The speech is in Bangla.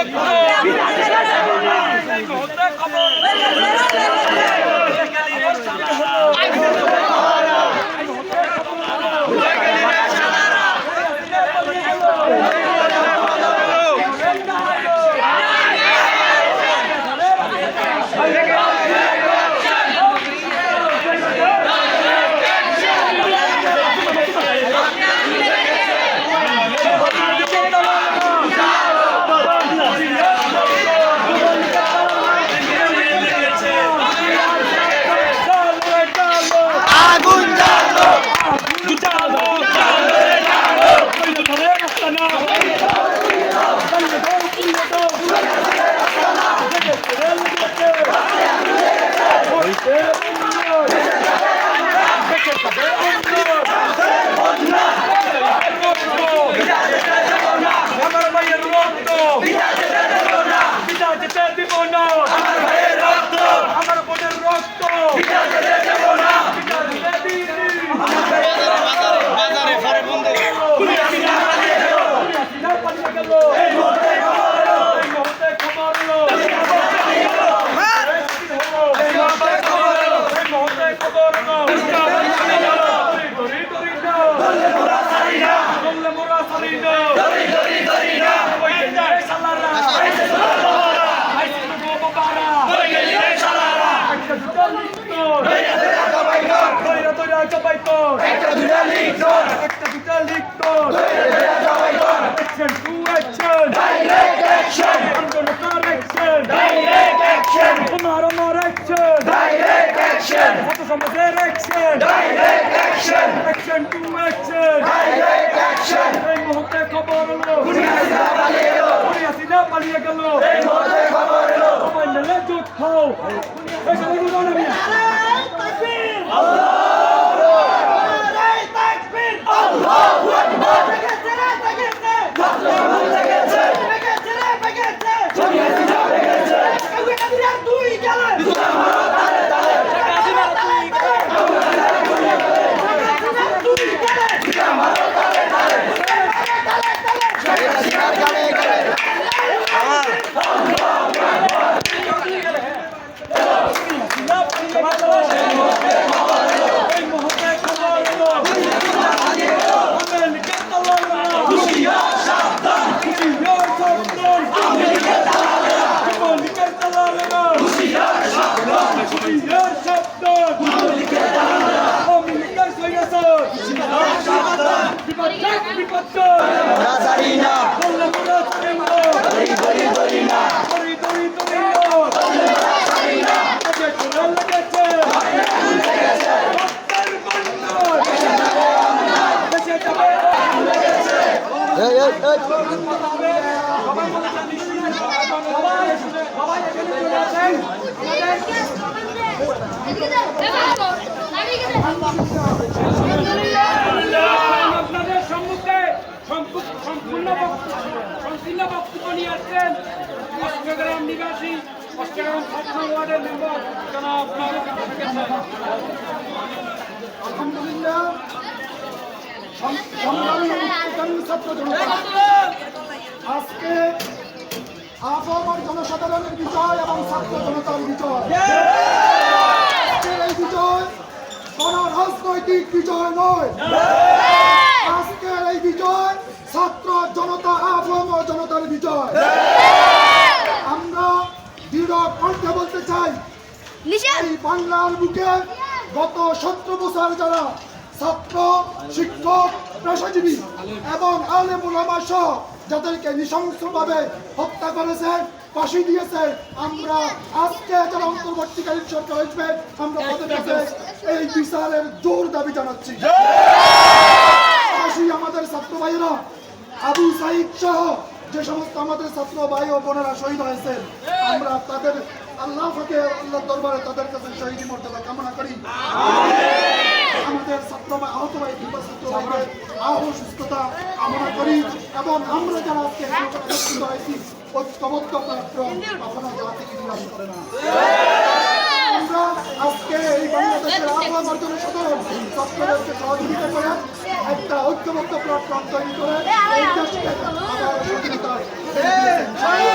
রক্ত আমার ভাইয়ের রক্ত পিতা যেতে দিব না আমার পালিয়ে গেল। এই মুহূর্তে খবর হলো তোমার নেলে জোট খাও এই সাথে আপনাদের সম্মুখে সম্পূ- সম্পূর্ণ বক্তব্য নিয়ে আসছেন অষ্টগ্রাম নিবাসী অষ্টগ্রাম ছাত্র ওয়ার্ডের মেম্বার জনাব সংগ্রামী ছাত্র জনতা আজকে আবহাওয়ার জনসাধারণের বিজয় এবং ছাত্র জনতার বিজয়। আজকের এই বিজয় কোন রাজনৈতিক বিজয় নয়। আজকের এই বিজয় ছাত্র জনতা আবহাওয়া জনতার বিজয়। আমরা দৃঢ় কণ্ঠে বলতে চাই এই বাংলার বুকে গত সতেরো বছর যারা ছাত্র, শিক্ষক, পেশাজীবী এবং আলে মোলামা সহ যাদেরকে নৃশংসভাবে হত্যা করেছে, ফাঁসি দিয়েছে, আমরা আজকে যারা অন্তর্বর্তীকালীন সরকার হয়েছে, আমরা তাদের কাছে এই বিচারের জোর দাবি জানাচ্ছি। পাশাপাশি আমাদের ছাত্র ভাইয়েরা, আবু সাইদ সহ যে সমস্ত আমাদের ছাত্র ভাই ও বোনেরা শহীদ হয়েছেন আমরা তাদের আল্লাহ ফাঁকে আল্লাহ দরবারে তাদের কাছে শহীদ মর্যাদা কামনা করি। আমাদের ছাত্র ভাই আহত ভাই, কিংবা ছাত্র আহ সুস্থতা কামনা করি এবং আমরা যারা আজকে একত্রিত হয়েছি, ঐক্যবদ্ধ পরাক্রম কখনো জাতিকে নিরাশ করে না। সহযোগিতা একটা ঐক্যবদ্ধ প্ল্যাটফর্ম তৈরি করে এই